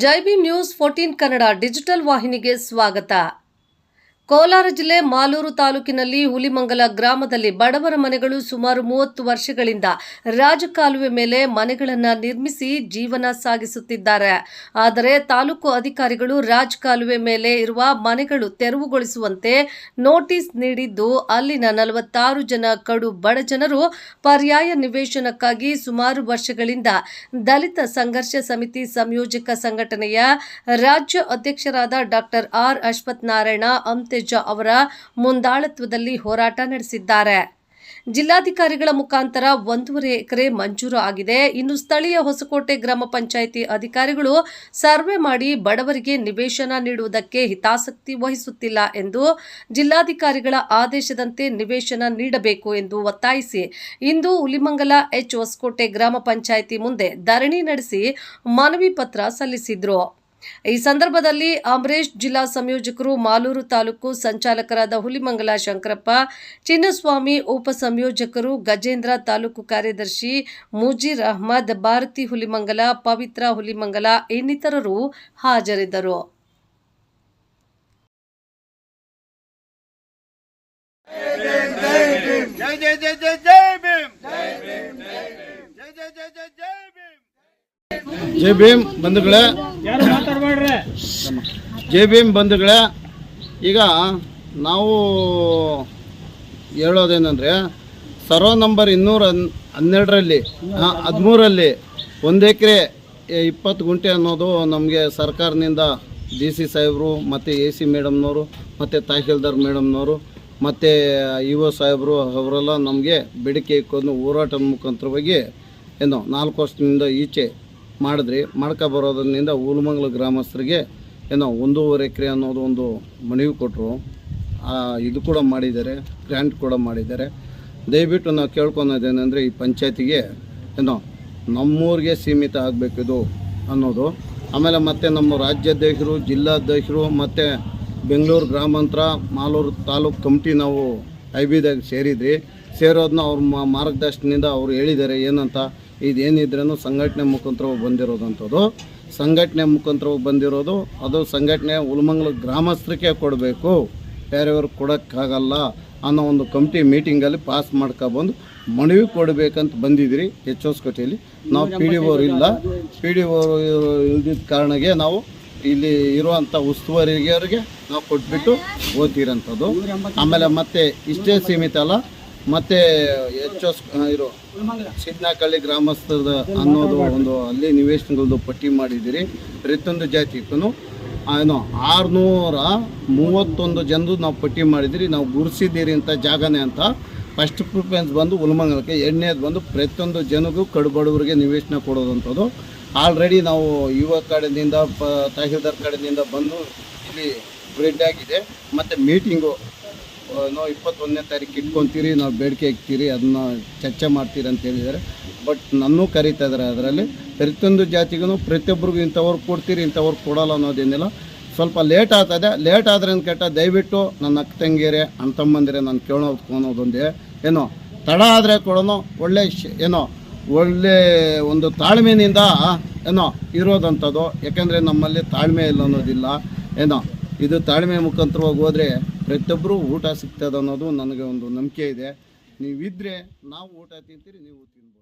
Jai Bhim news fourteen Kannada digital ವಾಹಿನಿಗೆ ಸ್ವಾಗತ. ಕೋಲಾರ ಜಿಲ್ಲೆ ಮಾಲೂರು ತಾಲೂಕಿನಲ್ಲಿ ಹುಲಿಮಂಗಲ ಗ್ರಾಮದಲ್ಲಿ ಬಡವರ ಮನೆಗಳು ಸುಮಾರು ಮೂವತ್ತು ವರ್ಷಗಳಿಂದ ರಾಜಕಾಲುವೆ ಮೇಲೆ ಮನೆಗಳನ್ನು ನಿರ್ಮಿಸಿ ಜೀವನ ಸಾಗಿಸುತ್ತಿದ್ದಾರೆ. ಆದರೆ ತಾಲೂಕು ಅಧಿಕಾರಿಗಳು ರಾಜಕಾಲುವೆ ಮೇಲೆ ಇರುವ ಮನೆಗಳು ತೆರವುಗೊಳಿಸುವಂತೆ ನೋಟಿಸ್ ನೀಡಿದ್ದು, ಅಲ್ಲಿನ ನಲವತ್ತಾರು ಜನ ಕಡು ಬಡ ಜನರು ಪರ್ಯಾಯ ನಿವೇಶನಕ್ಕಾಗಿ ಸುಮಾರು ವರ್ಷಗಳಿಂದ ದಲಿತ ಸಂಘರ್ಷ ಸಮಿತಿ ಸಂಯೋಜಕ ಸಂಘಟನೆಯ ರಾಜ್ಯ ಅಧ್ಯಕ್ಷರಾದ ಡಾಕ್ಟರ್ ಆರ್ ಅಶ್ವಥ್ ನಾರಾಯಣ ಅಂತೆಜ ಅವರ ಮುಂದಾಳತ್ವದಲ್ಲಿ ಹೋರಾಟ ನಡೆಸಿದ್ದಾರೆ. ಜಿಲ್ಲಾಧಿಕಾರಿಗಳ ಮುಖಾಂತರ ಒಂದೂವರೆ ಎಕರೆ ಮಂಜೂರು ಆಗಿದೆ. ಇನ್ನು ಸ್ಥಳೀಯ ಹೊಸಕೋಟೆ ಗ್ರಾಮ ಪಂಚಾಯಿತಿ ಅಧಿಕಾರಿಗಳು ಸರ್ವೆ ಮಾಡಿ ಬಡವರಿಗೆ ನಿವೇಶನ ನೀಡುವುದಕ್ಕೆ ಹಿತಾಸಕ್ತಿ ವಹಿಸುತ್ತಿಲ್ಲ ಎಂದು ಜಿಲ್ಲಾಧಿಕಾರಿಗಳ ಆದೇಶದಂತೆ ನಿವೇಶನ ನೀಡಬೇಕು ಎಂದು ಒತ್ತಾಯಿಸಿ ಇಂದು ಹುಲಿಮಂಗಲ ಎಚ್ ಹೊಸಕೋಟೆ ಗ್ರಾಮ ಪಂಚಾಯಿತಿ ಮುಂದೆ ಧರಣಿ ನಡೆಸಿ ಮನವಿ ಪತ್ರ ಸಲ್ಲಿಸಿದ್ರು. ಈ ಸಂದರ್ಭದಲ್ಲಿ ಅಂಬರೀಷ್ ಜಿಲ್ಲಾ ಸಂಯೋಜಕರು ಮಾಲೂರು ತಾಲೂಕು ಸಂಚಾಲಕರಾದ ಹುಲಿಮಂಗಲ ಶಂಕರಪ್ಪ ಚಿನ್ನಸ್ವಾಮಿ ಉಪ ಸಂಯೋಜಕರು ಗಜೇಂದ್ರ ತಾಲೂಕು ಕಾರ್ಯದರ್ಶಿ ಮುಜೀರ್ ಅಹ್ಮದ್ ಭಾರತಿ ಹುಲಿಮಂಗಲ ಪವಿತ್ರ ಹುಲಿಮಂಗಲ ಇನ್ನಿತರರು ಹಾಜರಿದ್ದರು. ಜೈ ಭೀಮ್ ಬಂಧುಗಳೇ. ಜೈ ಎಂ ಬಂಧುಗಳೇ, ಈಗ ನಾವು ಹೇಳೋದೇನೆಂದರೆ, ಸರ್ವ ನಂಬರ್ ಇನ್ನೂರ ಹನ್- ಹನ್ನೆರಡರಲ್ಲಿ ಹದಿಮೂರಲ್ಲಿ ಒಂದು ಎಕರೆ ಇಪ್ಪತ್ತು ಗುಂಟೆ ಅನ್ನೋದು ನಮಗೆ ಸರ್ಕಾರದಿಂದ ಡಿ ಸಿ ಸಾಹೇಬರು, ಮತ್ತು ಎ ಸಿ ಮೇಡಮ್ನವರು, ಮತ್ತು ತಹಶೀಲ್ದಾರ್ ಮೇಡಮ್ನವರು, ಮತ್ತು ಇ ಒ ಸಾಹೇಬರು ಅವರೆಲ್ಲ ನಮಗೆ ಬೇಡಿಕೆ ಇಕ್ಕೊಂಡು ಹೋರಾಟದ ಮುಖಾಂತರವಾಗಿ ಏನು ನಾಲ್ಕು ವರ್ಷದಿಂದ ಈಚೆ ಮಾಡಿದ್ರಿ. ಮಾಡ್ಕೊ ಬರೋದ್ರಿಂದ ಹುಲ್ಮಂಗ್ಲ ಗ್ರಾಮಸ್ಥರಿಗೆ ಏನೋ ಒಂದೂವರೆ ಎಕರೆ ಅನ್ನೋದು ಒಂದು ಮನವಿ ಕೊಟ್ಟರು ಇದು ಕೂಡ ಮಾಡಿದ್ದಾರೆ, ಗ್ರ್ಯಾಂಟ್ ಕೂಡ ಮಾಡಿದ್ದಾರೆ. ದಯವಿಟ್ಟು ನಾವು ಕೇಳ್ಕೊಳೋದೇನೆಂದರೆ ಈ ಪಂಚಾಯತಿಗೆ ಏನೋ ನಮ್ಮೂರಿಗೆ ಸೀಮಿತ ಆಗಬೇಕಿದು ಅನ್ನೋದು. ಆಮೇಲೆ ಮತ್ತೆ ನಮ್ಮ ರಾಜ್ಯಾಧ್ಯಕ್ಷರು, ಜಿಲ್ಲಾಧ್ಯಕ್ಷರು, ಮತ್ತು ಬೆಂಗಳೂರು ಗ್ರಾಮಾಂತರ, ಮಾಲೂರು ತಾಲೂಕು ಕಮಿಟಿ ನಾವು ಐ ಬಿದಾಗ ಸೇರಿದ್ರಿ. ಸೇರೋದನ್ನ ಅವ್ರ ಮಾರ್ಗದರ್ಶನದಿಂದ ಅವ್ರು ಹೇಳಿದ್ದಾರೆ, ಏನಂತ? ಇದೇನಿದ್ರೂ ಸಂಘಟನೆ ಮುಖಾಂತರ ಬಂದಿರೋದಂಥದ್ದು. ಸಂಘಟನೆ ಮುಖಾಂತರ ಬಂದಿರೋದು, ಅದು ಸಂಘಟನೆ ಉಲ್ಮಂಗ್ಲ ಗ್ರಾಮಸ್ಥರಿಗೆ ಕೊಡಬೇಕು. ಬೇರೆಯವ್ರು ಕೊಡೋಕ್ಕಾಗಲ್ಲ ಅನ್ನೋ ಒಂದು ಕಮಿಟಿ ಮೀಟಿಂಗಲ್ಲಿ ಪಾಸ್ ಮಾಡ್ಕೊಬಂದು ಮನವಿ ಕೊಡಬೇಕಂತ ಬಂದಿದ್ದೀರಿ ಎಚ್ ಹೊಸಕೋಟೆಯಲ್ಲಿ ನಾವು ಪಿ ಡಿ ಓರು ಇಲ್ಲ. ಪಿ ಡಿ ಓರು ಇಲ್ದಿದ್ದ ಕಾರಣಕ್ಕೆ ನಾವು ಇಲ್ಲಿ ಇರುವಂಥ ಉಸ್ತುವಾರಿಗೆಯವರಿಗೆ ನಾವು ಕೊಟ್ಬಿಟ್ಟು ಓದ್ತಿರೋಂಥದ್ದು. ಆಮೇಲೆ ಮತ್ತೆ ಇಷ್ಟೇ ಸೀಮಿತ ಅಲ್ಲ ಮತ್ತೆ ಎಚ್ ಎಸ್ ಇರೋ ಸಿದ್ನಾಕಳ್ಳಿ ಗ್ರಾಮಸ್ಥರದ ಅನ್ನೋದು ಒಂದು ಅಲ್ಲಿ ನಿವೇಶನಗಳದ್ದು ಪಟ್ಟಿ ಮಾಡಿದ್ದೀರಿ. ಪ್ರತಿಯೊಂದು ಜಾತಿಗೂ ಏನು ಆರುನೂರ ಮೂವತ್ತೊಂದು ಜನರು ನಾವು ಪಟ್ಟಿ ಮಾಡಿದಿರಿ ನಾವು ಗುರ್ಸಿದ್ದೀರಿ ಅಂತ ಜಾಗನೇ ಅಂತ. ಫಸ್ಟ್ ಪ್ರಿಫರೆನ್ಸ್ ಬಂದು ಉಲ್ಮಂಗಲಕ್ಕೆ ಎರಡನೇದು ಬಂದು ಪ್ರತಿಯೊಂದು ಜನಗೂ ಕಡುಬಡವರಿಗೆ ನಿವೇಶನ ಕೊಡೋದಂಥದ್ದು. ಆಲ್ರೆಡಿ ನಾವು ಯುವ ಕಡೆಯಿಂದ ಪ ತಹಸೀಲ್ದಾರ್ ಕಡೆಯಿಂದ ಬಂದು ಇಲ್ಲಿ ಬ್ರೆಡ್ ಆಗಿದೆ. ಮತ್ತು ಮೀಟಿಂಗು ನಾವು ಇಪ್ಪತ್ತೊಂದನೇ ತಾರೀಕು ಇಟ್ಕೊತೀರಿ, ನಾವು ಬೇಡಿಕೆ ಇಕ್ತೀರಿ ಅದನ್ನ ಚರ್ಚೆ ಮಾಡ್ತೀರಿ ಅಂತ ಹೇಳಿದ್ದಾರೆ. ಬಟ್ ನನ್ನೂ ಕರೀತಾ ಇದ್ದಾರೆ ಅದರಲ್ಲಿ. ಪ್ರತಿಯೊಂದು ಜಾತಿಗೂ ಪ್ರತಿಯೊಬ್ಬರಿಗೂ ಇಂಥವ್ರು ಕೊಡ್ತೀರಿ, ಇಂಥವ್ರು ಕೊಡಲ್ಲ ಅನ್ನೋದೇನಿಲ್ಲ. ಸ್ವಲ್ಪ ಲೇಟ್ ಆಗ್ತದೆ. ಲೇಟ್ ಆದ್ರೆ ಅಂತ ಕೆಟ್ಟ ದಯವಿಟ್ಟು ನನ್ನ ಅಕ್ಕ ತಂಗಿಯರೆ ಅಣ್ಣ ತಮ್ಮಂದಿರೆ ನಾನು ಕೇಳೋದು ಅನ್ನೋದೊಂದೇ. ಏನೋ, ತಡ ಆದರೆ ಕೊಡೋನು, ಒಳ್ಳೆ ಏನೋ, ಒಳ್ಳೆ ಒಂದು ತಾಳ್ಮೆನಿಂದ ಏನೋ, ಇರೋದಂಥದ್ದು. ಯಾಕಂದರೆ ನಮ್ಮಲ್ಲಿ ತಾಳ್ಮೆ ಇಲ್ಲ ಅನ್ನೋದಿಲ್ಲ. ಏನೋ, ಇದು ತಾಳ್ಮೆ ಮುಖಾಂತರವಾಗಿ ಹೋದರೆ ಪ್ರತಿಯೊಬ್ಬರು ಊಟ ಸಿಗ್ತದೆ ಅನ್ನೋದು ನನಗೆ ಒಂದು ನಂಬಿಕೆ ಇದೆ. ನೀವಿದ್ದರೆ ನಾವು ಊಟ ತಿಂತೀರಿ ನೀವು ತಿನ್ಬೋದು.